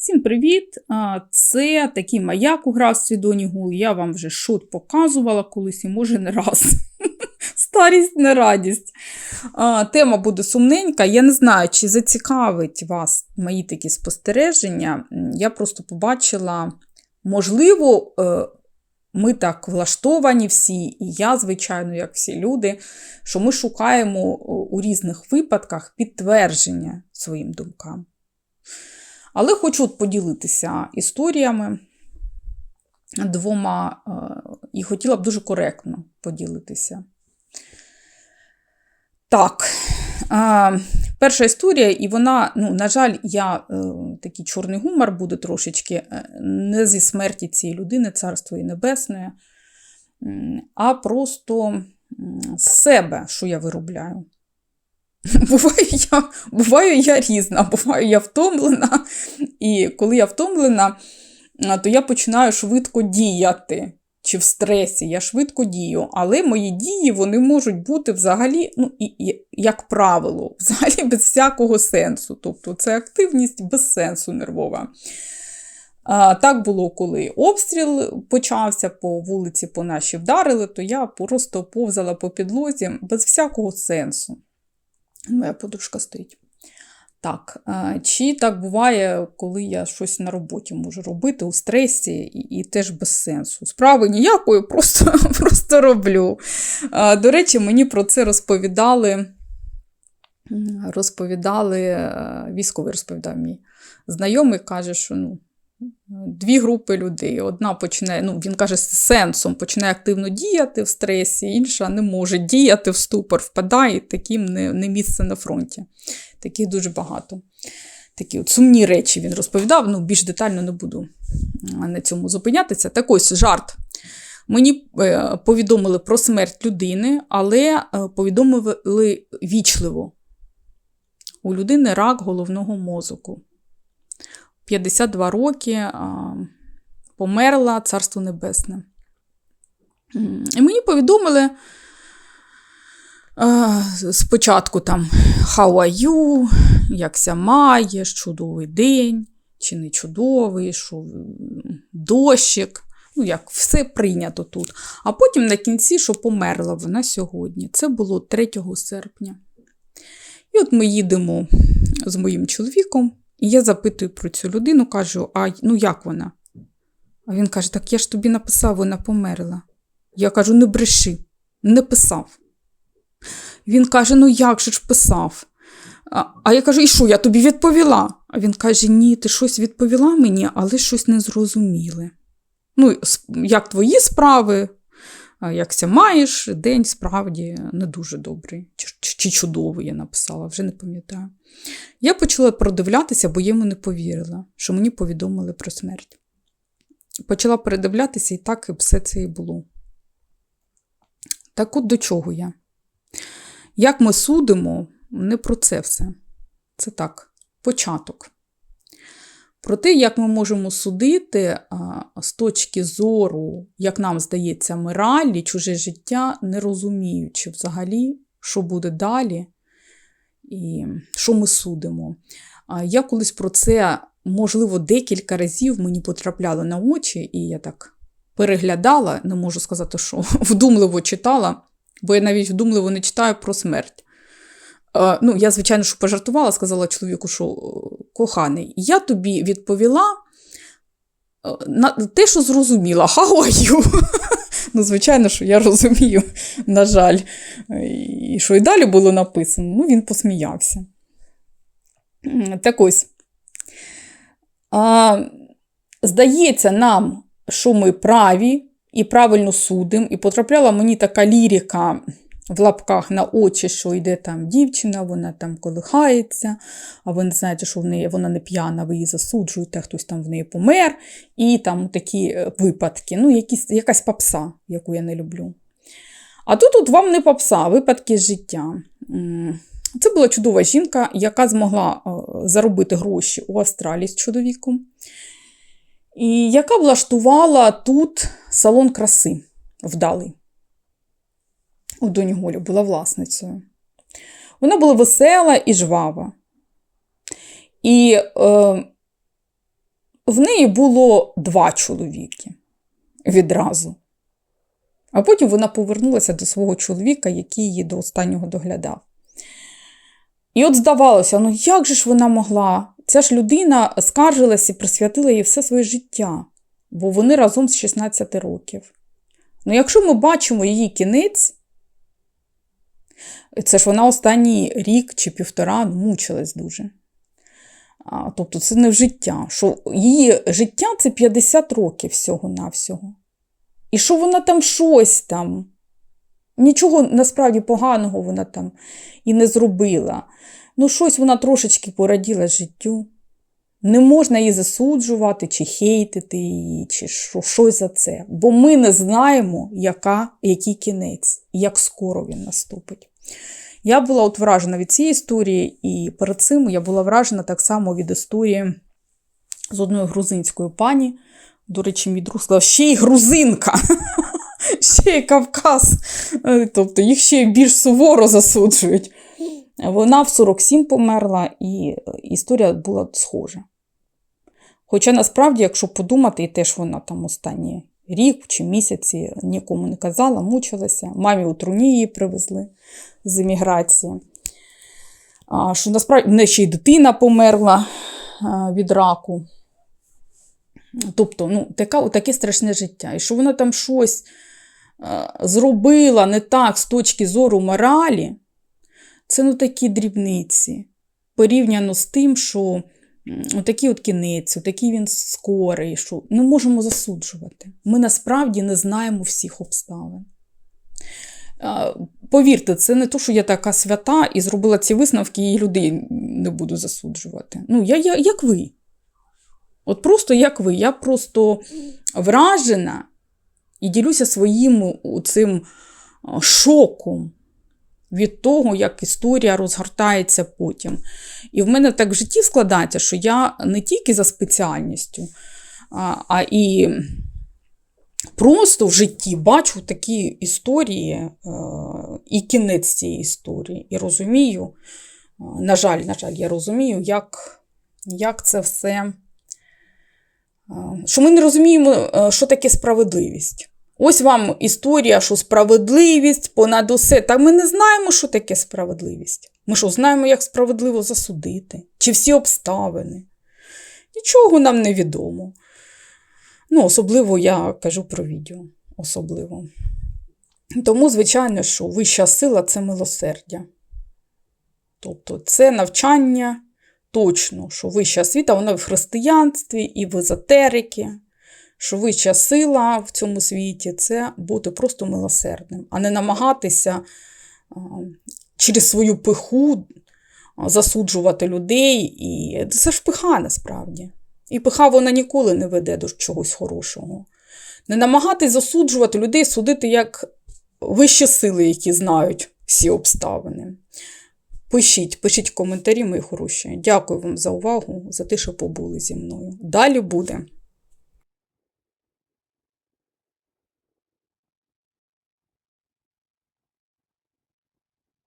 Всім привіт! Це такий маяк у графстві Доні Гул. Я вам вже шот показувала колись і може не раз. Старість не радість. Тема буде сумненька. Я не знаю, чи зацікавить вас мої такі спостереження. Я просто побачила, можливо, е, ми так влаштовані всі, і я, звичайно, як всі люди, що ми шукаємо у різних випадках підтвердження своїм думкам. Але хочу от поділитися історіями двома, е, і хотіла б дуже коректно поділитися. Так, е, перша історія, і вона, ну, на жаль, я е, такий чорний гумор буде трошечки не зі смерті цієї людини, царство і небесне, а просто з себе, що я виробляю. Буваю я, буваю я різна, буваю я втомлена, і коли я втомлена, то я починаю швидко діяти. Чи в стресі, я швидко дію, але мої дії вони можуть бути взагалі, ну, і, і, як правило, взагалі без всякого сенсу. Тобто це активність без сенсу нервова. А, так було, коли обстріл почався по вулиці, по нашій вдарили, то я просто повзала по підлозі без всякого сенсу. Моя подружка стоїть. Так, е, чи так буває, коли я щось на роботі можу робити у стресі і, і теж без сенсу. Справи ніякої, просто, просто роблю. Е, До речі, мені про це розповідали. Розповідали, е, військовий розповідав мій знайомий, каже, що ну, дві групи людей. Одна починає, ну, він каже, з сенсом починає активно діяти в стресі, інша не може діяти в ступор, впадає, таким не, не місце на фронті. Таких дуже багато. Такі от сумні речі він розповідав, ну, більш детально не буду на цьому зупинятися. Так ось жарт. Мені е, повідомили про смерть людини, але е, повідомили вічливо. У людини рак головного мозоку. 52 роки померла Царство Небесне. І мені повідомили спочатку там How are you, якся маєш, чудовий день, чи не чудовий, що дощик. Ну, як все прийнято тут. А потім на кінці, що померла вона сьогодні. Це було 3 серпня. І от ми їдемо з моїм чоловіком, і я запитую про цю людину, кажу: а ну як вона? А він каже: Так я ж тобі написав, вона померла. Я кажу: не бреши, не писав. Він каже: Ну як же ж писав? А, а я кажу, і що, я тобі відповіла? А він каже: Ні, ти щось відповіла мені, але щось не зрозуміле. Ну, як твої справи, а якся маєш, день справді не дуже добрий. Чи чудовий, я написала, вже не пам'ятаю. Я почала продивлятися, бо йому не повірила, що мені повідомили про смерть. Почала передивлятися, і так і все це і було. Так от до чого я? Як ми судимо, не про це все. Це так, початок. Про те, як ми можемо судити з точки зору, як нам здається, моралі, чуже життя, не розуміючи взагалі, що буде далі і що ми судимо. Я колись про це, можливо, декілька разів мені потрапляло на очі, і я так переглядала, не можу сказати, що вдумливо читала, бо я навіть вдумливо не читаю про смерть. Е, Ну, я, звичайно, що пожартувала, сказала чоловіку, що «Е, коханий, я тобі відповіла е, на те, що зрозуміла. How? Ну, звичайно, що я розумію, на жаль, і що і далі було написано. Ну, він посміявся. Так ось. А, здається нам, що ми праві і правильно судимо, і потрапляла мені така лірика в лапках на очі, що йде там дівчина, вона там колихається, а ви не знаєте, що в неї вона не п'яна, ви її засуджуєте, хтось там в неї помер, і там такі е, випадки, ну, якісь, якась попса, яку я не люблю. А тут от вам не попса, а випадки життя. Це була чудова жінка, яка змогла е, заробити гроші у Австралії з чоловіком, і яка влаштувала тут салон краси вдалий. У доні Голі була власницею. Вона була весела і жвава. І е, в неї було два чоловіки відразу. А потім вона повернулася до свого чоловіка, який її до останнього доглядав. І от здавалося, ну як же ж вона могла? Ця ж людина скаржилась і присвятила їй все своє життя, бо вони разом з 16 років. Ну, якщо ми бачимо її кінець, це ж вона останній рік чи півтора мучилась дуже. А, тобто це не в життя. Що її життя це 50 років всього-навсього. І що вона там щось там, нічого насправді поганого вона там і не зробила. Ну, щось вона трошечки пораділа життю. Не можна її засуджувати, чи хейтити її, чи що, щось за це. Бо ми не знаємо, яка, який кінець, як скоро він наступить. Я була от вражена від цієї історії, і перед цим я була вражена так само від історії з одною грузинською пані. До речі, мій друг сказав, ще й грузинка, ще й Кавказ. Е, Тобто їх ще більш суворо засуджують. Вона в 47 померла, і історія була схожа. Хоча насправді, якщо подумати, і теж вона там останні рік чи місяці нікому не казала, мучилася. Мамі у труні її привезли з еміграції. А, що насправді в неї ще й дитина померла а, від раку. Тобто, ну, така, таке страшне життя. І що вона там щось а, зробила не так з точки зору моралі, це ну такі дрібниці. Порівняно з тим, що отакий от кінець, отакий він скорий, що не можемо засуджувати. Ми насправді не знаємо всіх обставин. Повірте, це не то, що я така свята і зробила ці висновки, і людей не буду засуджувати. Ну, я, я як ви. От просто як ви. Я просто вражена і ділюся своїм цим шоком від того, як історія розгортається потім. І в мене так в житті складається, що я не тільки за спеціальністю, а, і просто в житті бачу такі історії е, і кінець цієї історії. І розумію, е, на жаль, на жаль, я розумію, як, як це все. е, Що ми не розуміємо, що таке справедливість. Ось вам історія, що справедливість понад усе. Та ми не знаємо, що таке справедливість. Ми що, знаємо, як справедливо засудити, чи всі обставини. Нічого нам не відомо. Ну, особливо я кажу про відео. Особливо. Тому, звичайно, що вища сила це милосердя. Тобто це навчання точно, що вища світа, вона в християнстві і в езотерики вища сила в цьому світі це бути просто милосердним, а не намагатися через свою пиху засуджувати людей. І це ж пиха насправді. І пиха вона ніколи не веде до чогось хорошого. Не намагатись засуджувати людей, судити як вищі сили, які знають всі обставини. Пишіть, пишіть коментарі, мої хороші. Дякую вам за увагу, за те, що побули зі мною. Далі буде.